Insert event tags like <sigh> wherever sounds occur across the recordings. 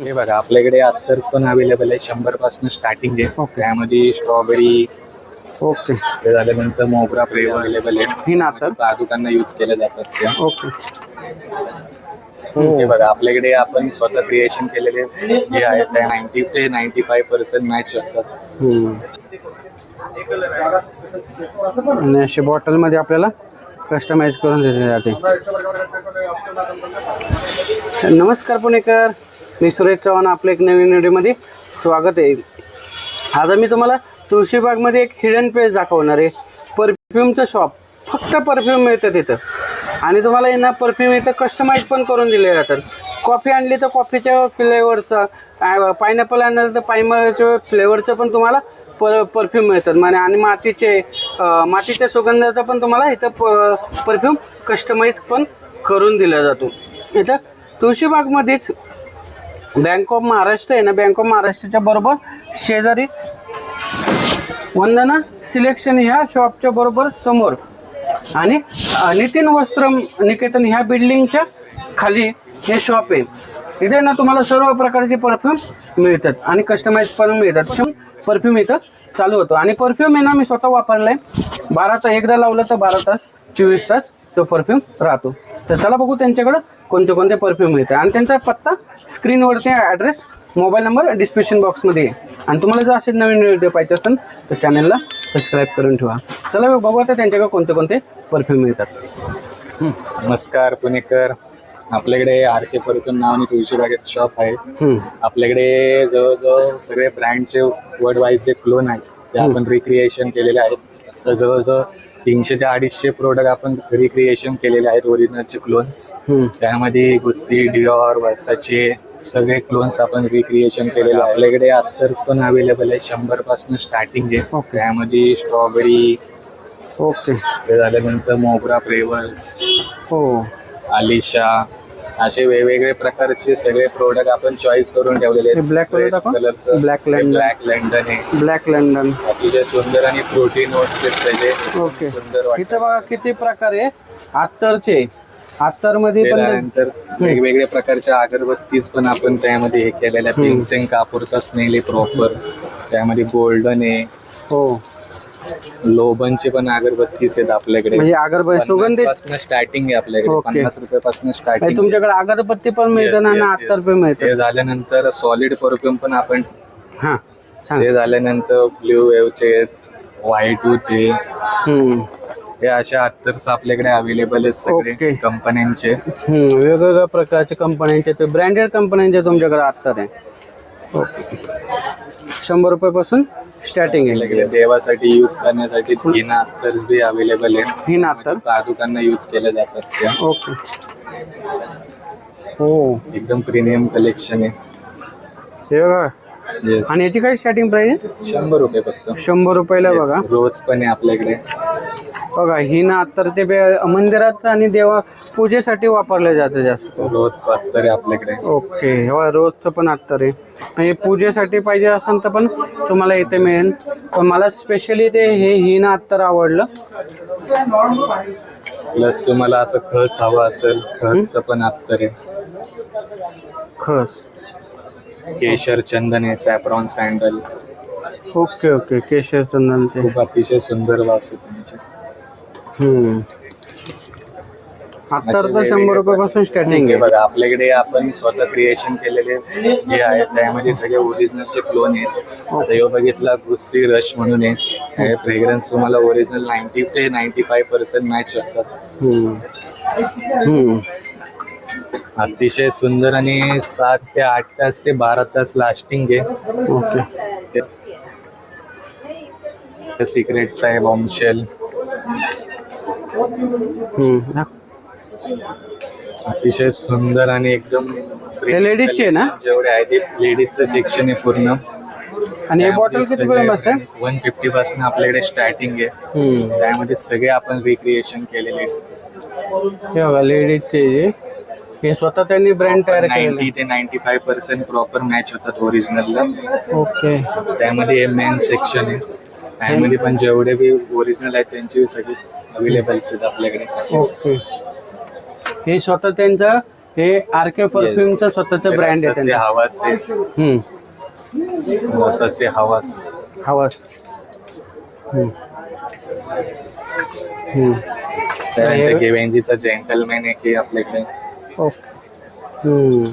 हे बघा आपल्याकडे अत्तर्स पण अवेलेबल आहे शंभरपासून स्टार्टिंग आहे. Okay. त्यामध्ये स्ट्रॉबेरी ओके ते झाल्यानंतर मोगरा फ्लेवर अवेलेबल आहे. ही ना अत्तर पादुकांना यूज केल्या जातात त्या. ओके हे बघा आपल्याकडे आपण स्वतः क्रिएशन केलेले जे आहेत नाईन्टी ते नाईन्टी फाईव्ह पर्सेंट मॅच शकतात हम्म. आणि अशी बॉटलमध्ये आपल्याला कस्टमाइज करून दिले जाते नमस्कार पुणेकर. मी सुरेश चव्हाण आपल्या एक नवीन व्हिडिओमध्ये स्वागत आहे. आता मी तुम्हाला तुळशीबागमध्ये एक हिडन प्लेस दाखवणार आहे. परफ्यूमचं शॉप फक्त परफ्यूम मिळतं तिथं. आणि तुम्हाला यांना परफ्यूम इथं कस्टमाइज पण करून दिले जातात. कॉफी आणली तर कॉफीच्या फ्लेवरचं पायनॅपल आणलं तर पायनॅपलच्या फ्लेवरचं पण तुम्हाला पर परफ्यूम मिळतात. म्हणजे आणि मातीचे मातीच्या सुगंधाचा पण तुम्हाला इथं प परफ्यूम कस्टमाइज पण करून दिला जातो. इथं तुळशीबागमध्येच बँक ऑफ महाराष्ट्र आहे ना? बँक ऑफ महाराष्ट्राच्या बरोबर शेजारी वंदना सिलेक्शन ह्या शॉपच्या बरोबर समोर. आणि नितीन वस्त्र निकेतन ह्या बिल्डिंगच्या खाली हे शॉप आहे. इथे ना तुम्हाला सर्व प्रकारचे परफ्यूम मिळतात आणि कस्टमाइज पण मिळतात. परफ्यूम इथं चालू होतो. आणि परफ्यूम आहे ना मी स्वतः वापरलाय. बारा तास एकदा लावलं तर बारा तास चोवीस तास तो परफ्यूम राहतो. तर चला बघू त्यांच्याकडं कोणते कोणते परफ्यूम मिळतात. आणि त्यांचा पत्ता स्क्रीनवरती ॲड्रेस मोबाईल नंबर डिस्क्रिप्शन बॉक्समध्ये आहे. आणि तुम्हाला जर असे नवीन व्हिडिओ पाहिजे असेल तर चॅनलला सबस्क्राईब करून ठेवा. चला बघू आता त्यांच्याकडे कोणते कोणते परफ्यूम मिळतात. नमस्कार पुणेकर. आपल्याकडे आर के परफ्यूम नावाने तुळशीबागेत शॉप आहे. आपल्याकडे जवळजवळ सगळे ब्रँडचे वर्ल्ड वाईडचे क्लोन आहेत. ते आपण रिक्रिएशन केलेले आहेत. तर जवळजवळ तीनशे ते अडीचशे प्रोडक्ट आपण रिक्रिएशन केलेले आहेत ओरिजिनलचे क्लोन्स. त्यामध्ये गुस्सी डिओर वर्साचे सगळे क्लोन्स आपण रिक्रिएशन केलेले आहेत. आपल्याकडे अत्तर्स पण अवेलेबल आहे शंभरपासून स्टार्टिंग आहे. त्यामध्ये स्ट्रॉबेरी ओके ते झाल्यानंतर मोगरा फ्लेवर्स हो आलिशा असे वेगवेगळे प्रकारचे सगळे प्रोडक्ट आपण चॉईस करून ठेवलेले color दाखव. Black London. ब्लॅक लंडन आहे. ब्लॅक लंडन अतिशय सुंदर आणि प्रोटीन आहेत त्याचे ओके. सुंदर इथं बघा किती प्रकार आहे. अत्तरचे. अत्तरमध्ये पण त्यानंतर वेगवेगळ्या प्रकारच्या अगरबत्तीज पण आपण त्यामध्ये हे केलेल्या पिंगसेंग कापूरचा स्मेल आहे प्रॉपर त्यामध्ये गोल्डन आहे. हो. लोबनचे पण अगरबत्तीस आहेत आपल्याकडे. म्हणजे अगरबत्ती सुगंधित स्टार्टिंग आहे आपल्याकडे. Okay. पन्नास रुपयापासून म्हणजे स्टार्टिंग तुमच्याकडे अगरबत्ती पण मिळतं आणि अत्तर पण मिळतं ते झाल्यानंतर सॉलिड परफ्यूम पण आपण हां सांग. ते झाल्यानंतर ब्ल्यू वेवचे व्हाईट होते हम्म. हे अशा अत्तर्स आपल्याकडे अवेलेबल आहेत Okay. सगळे कंपन्यांचे हम्म, वेगवेगळ्या प्रकारच्या कंपन्यांचे ते ब्रँडेड कंपन्यांचे तुमच्याकडे असतात आहे. ओके. शंभर रुपयापासून स्टार्टिंग आहे. आपल्याकडे देवासाठी यूज करण्यासाठी तीन अत्तर्स बी अवेलेबल आहेत ही ना तर पादुकांना यूज केल्या जातात त्या. ओके हो. एकदम प्रीमियम कलेक्शन आहे. हे बघा. आणि याची काय स्टार्टिंग प्राइस आहे? शंभर रुपये फक्त. शंभर रुपयाला बघा. रोज पण आहे आपल्याकडे. बघा ही ना तर ते बे- मंदिरात आणि देवा पूजेसाठी वापरले जातं जास्त. रोज अत्तर आहे आपल्याकडे. ओके हो रोजचं पण अत्तर. आहे म्हणजे पूजेसाठी पाहिजे असेल तर पण तुम्हाला इथे मिळेल. पण मला स्पेशली ते हे हिन अत्तर आवडलं. प्लस तुम्हाला असं खस हवं असेल खसचं पण अत्तर. आहे खस. केशर चंदन आहे सॅप्रॉन सँडल ओके ओके केशर चंदनचे. खूप अतिशय सुंदर वास आहे त्यांचे तर शंभर रुपयापासून स्टार्टिंग हे आहे बघा आपल्याकडे आपण स्वतः क्रिएशन केलेले जे आहेत त्यामध्ये सगळे ओरिजिनलचे क्लोन आहेत. आता ह्यो बघितला गुस्सी रश म्हणून आहे. हे. फ्रेग्रन्स तुम्हाला ओरिजिनल नाईन्टी ते ninety five percent match. Hmm. अतिशय सुंदर आणि सात ते आठ तास ते बारा तास लास्टिंग आहे. ओके. सिक्रेट्स आहे बॉम्बशेल हम्म. अतिशय सुंदर आणि एकदम हे ladies चे ना? जेवढे आहे ते लेडीजचं सेक्शन आहे पूर्ण. आणि हे बॉटल किती पर्यंत वन फिफ्टी पासून आपल्याकडे स्टार्टिंग आहे. हम्म. त्यामध्ये सगळे आपण रिक्रिएशन केलेले हे बघा लेडीजचे जे हे स्वतः त्यांनी ब्रँड तयार केलेले. नाईन्टी ते ninety five percent proper match होतात ओरिजिनलला ओके त्यामध्ये मेन सेक्शन आहे. त्यामध्ये पण जेवढे बी ओरिजिनल आहेत त्यांचे सगळे अवेलेबल आहेत आपल्याकडे. ओके. हे स्वतः त्यांचं हे आर के परफ्यूमचं स्वतःचं ब्रँड आहे त्यांचं. हवास से हम्म. रस से हवास हवास हम्म. हम्म. त्यानंतर गेवेंजीचा जेंटलमॅन आहे की आपल्याकडे. ओके. हम्म.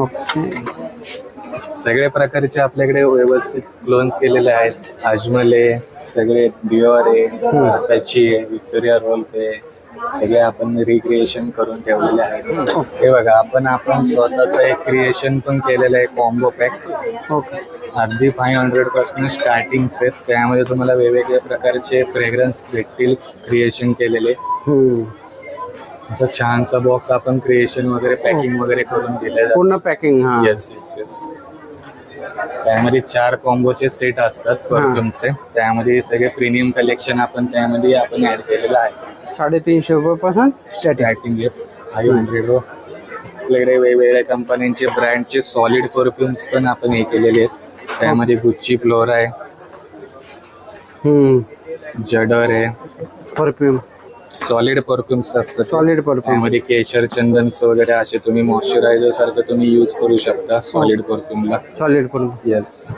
ओके. सगळ्या प्रकारचे आपल्याकडे व्यवस्थित क्लोन्स केलेले आहेत. अजमल सगळे डिओर आहे असाची आहे विक्टोरिया रोल्फ आहे. सगळे आपण रिक्रिएशन करून ठेवलेले आहेत. हे बघा आपण आपण स्वतःच एक क्रिएशन पण केलेलं आहे कॉम्बो पॅक अगदी फाईव्ह हंड्रेडपासून स्टार्टिंग आहेत त्यामध्ये तुम्हाला वेगवेगळ्या प्रकारचे फ्रेग्रन्स भेटतील क्रिएशन केलेले. असं छानसा बॉक्स आपण क्रिएशन वगैरे पॅकिंग वगैरे करून दिले पूर्ण पॅकिंग येस येस येस त्यामध्ये चार कॉम्बोचे सेट असतात परफ्युमचे त्यामध्ये सगळे प्रीमियम कलेक्शन आपण त्यामध्ये आपण ऍड केलेलं आहे. साडेतीनशे रुपयापासून स्टार्टिंग आहे. फाईव्ह हंड्रेड आपल्याकडे वेगवेगळ्या कंपन्यांचे ब्रँडचे सॉलिड परफ्युम्स पण आपण हे केलेले आहेत. त्यामध्ये गुच्ची फ्लोर आहे. जडर आहे. परफ्यूम सॉलिड परफ्युम्स असतात. सॉलिड परफ्यूम त्यामध्ये केशर चंदन्स वगैरे असे तुम्ही मॉइश्चरायझर सारखं तुम्ही यूज करू शकता सॉलिड परफ्युमला सॉलिड परफ्यूम येस.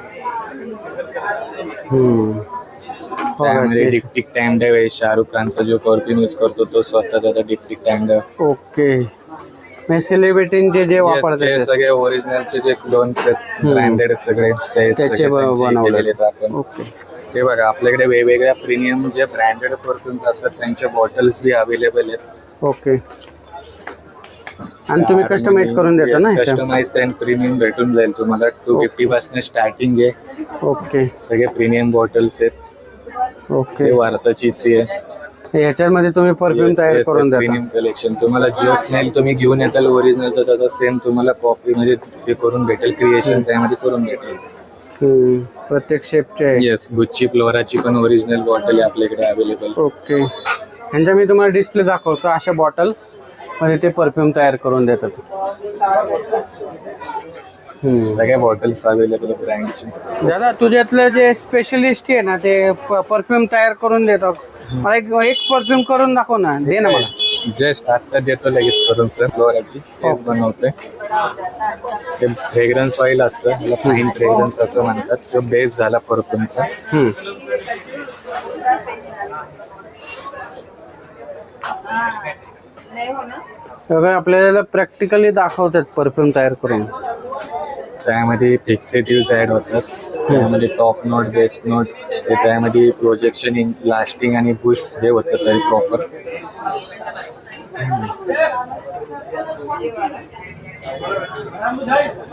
त्यामध्ये डिक्टिक टँडव आहे शाहरुख खानचा जो परफ्यूम यूज करतो तो स्वतः त्याचा डिक्टिक टँडव ओके. सेलिब्रिटींचे जे वापरतात. सगळे ओरिजिनलचे जे क्लोन्स आहेत ब्रँडेड सगळे त्याचे बनवलेले. आपण. ओके. ते बघा आपल्याकडे वेगवेगळ्या प्रीमियम जे ब्रँडेड परफ्युम्स असतात त्यांचे बॉटल्स बी अवेलेबल आहेत. ओके. आणि तुम्ही कस्टमाइज करून देता ना? कस्टमाइज अँड प्रीमियम भेटून जाईल तुम्हाला. टू फिफ्टी पासून स्टार्टिंग आहे. ओके. सगळे प्रीमियम बॉटल्स आहेत. ओके. वारसाची सी आहे. ह्याच्यामध्ये तुम्ही परफ्यूम तयार करून देता. प्रीमियम कलेक्शन तुम्हाला जो स्मेल तुम्ही घेऊन येताल ओरिजिनलचा त्याचा सेम तुम्हाला कॉपी म्हणजे ते करून भेटेल क्रिएशन त्यामध्ये करून भेटेल. प्रत्येक शेपचे आहे येस गुच्ची फ्लोराची पण ओरिजिनल बॉटल आपल्याकडे अवेलेबल ओके ह्यांचा मी तुम्हाला डिस्प्ले दाखवतो अशा बॉटलमध्ये ते परफ्यूम तयार करून देतात. सगळ्या बॉटल्स अवेलेबल ब्रँडचे दादा तुझ्यातलं जे स्पेशलिस्ट आहे ना ते परफ्यूम तयार करून देतो मला एक एक परफ्यूम करून दाखव ना. दे ना मला. जस्ट आता देतो लगेच करून सर. फ्लोराची तेच बनवतोय. ते फ्रेग्रन्स ऑइल असतं. त्याला फाईन फ्रेग्रन्स असं म्हणतात. तो बेस झाला परफ्यूमचा. सगळं आपल्याला प्रॅक्टिकली दाखवतात परफ्यूम तयार करून. त्यामध्ये फिक्सेटिव्ह ऍड होतात. त्यामध्ये टॉप नोट बेस्ट नोट ते त्यामध्ये प्रोजेक्शन इन लास्टिंग आणि बुस्ट हे होतं तरी प्रॉपर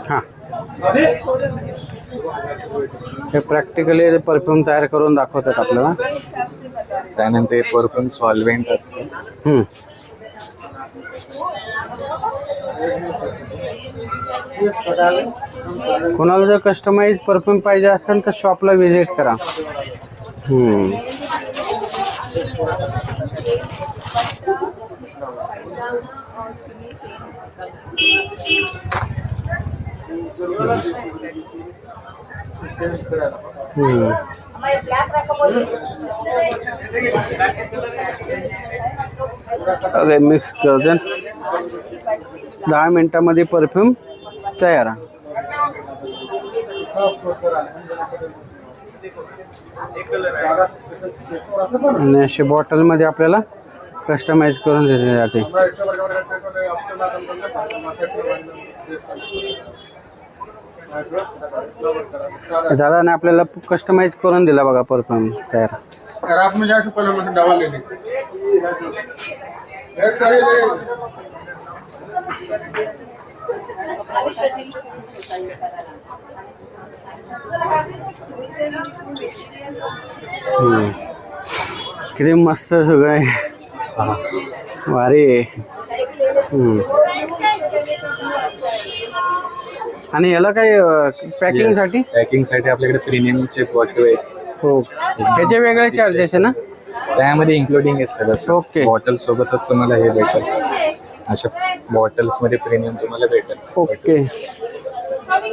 हां हे प्रॅक्टिकली परफ्यूम तयार करून दाखवतात आपल्याला त्यानंतर हे परफ्यूम सॉल्वेंट असतं हम्म. कोणाला जर कस्टमाइज परफ्यूम पाहिजे असेल तर शॉपला व्हिजिट करा हम्म. अरे मिक्स कर दे दहा मिनिटामध्ये परफ्यूम तयार. आणि अशी बॉटलमध्ये आपल्याला कस्टमाइज करून दिले जाते दादाने आपल्याला कस्टमाइज करून दिला बघा परफ्यूम तयार. एक. किती मस्त सगळं आहे. भारी आहे. आणि याला काय पॅकिंगसाठी? पॅकिंगसाठी आपल्याकडे प्रीमियमचे बॉटल आहेत. हो. ह्याचे वेगळे चार्जेस आहे ना? त्यामध्ये इन्क्लुडिंग आहे सगळं Okay. बॉटल सोबतच तुम्हाला हे भेटेल. अशा बॉटल्समध्ये प्रीमियम तुम्हाला भेटेल. ओके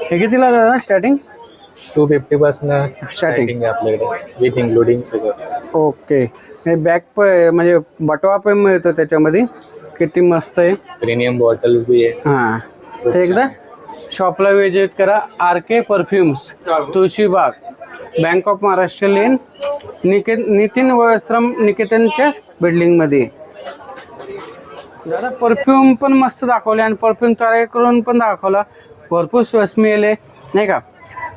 हे कितीला दादा स्टार्टिंग टू फिफ्टी पासून. स्टार्टिंग आहे आपल्याकडे विथ इन्क्लुडिंग सगळं. ओके हे बॅग प म्हणजे बटवा पण मिळतो त्याच्यामध्ये. किती मस्त आहे. प्रीमियम बॉटल्स भी आहे. हां. तर एकदा शॉपला विजिट करा. R K perfumes Tulshibaug bank of Maharashtra lane निके नितीन वस्त्रम निकेतनच्या बिल्डिंगमध्ये दादा परफ्यूम पण मस्त दाखवले आणि परफ्यूम तयार करून पण दाखवला. भरपूर स्वस्त मिळेल नाही का?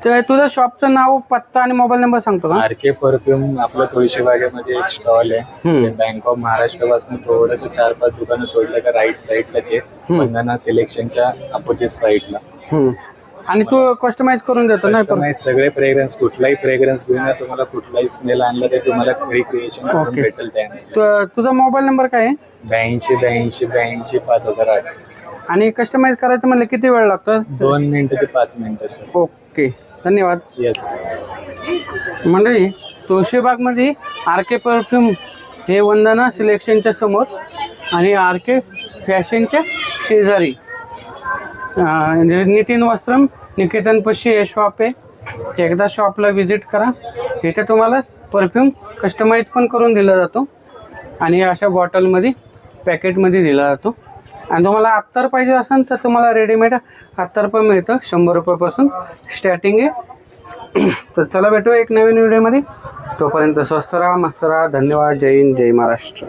तर तुझं शॉपचं नाव पत्ता आणि मोबाईल नंबर सांगतो का? आर के परफ्यूम आपलं तुळशी बागेमध्ये एक स्टॉल आहे. बँक ऑफ महाराष्ट्रपासून थोडस चार पाच दुकानं सोडलं का राईट साईडलाच आहे वंदना सिलेक्शनच्या अपोजिट साईडला. आणि तू कस्टमाइज करून देतो ना कस्टमाइज सगळे फ्रेग्रन्स कुठलाही फ्रेग्रन्स घेऊन या, तुम्हाला कुठलाही स्मेल आणलं तर तुम्हाला रिक्रिएशन. भेटेल तु- तुझा मोबाईल नंबर काय आहे? ब्याऐंशी ब्याऐंशी ब्याऐंशी पाच हजार आठ. आणि कस्टमाइज करायचं म्हणलं किती वेळ लागतो? दोन मिनिटं ते पाच मिनिटं सर ओके. धन्यवाद. येस मंडळी तुळशीबागमध्ये आर के परफ्यूम हे वंदना सिलेक्शनच्या समोर आणि आर के फॅशनच्या शेजारी अं, नितीन वस्त्रम निकेतन पशी हे शॉप आहे. एकदा शॉपला व्हिजिट करा. इथे तुम्हाला परफ्यूम कस्टमाइज पण करून दिला जातो आणि अशा बॉटलमध्ये पॅकेटमध्ये दिला जातो. आणि तुम्हाला अत्तर पाहिजे असेल तर तुम्हाला रेडीमेड अत्तर पण मिळतं शंभर रुपयापासून स्टार्टिंग आहे. <clears throat> तर चला भेटू एक नवीन व्हिडिओमध्ये तोपर्यंत स्वस्त राहा मस्त राहा. धन्यवाद. जय हिंद जय महाराष्ट्र.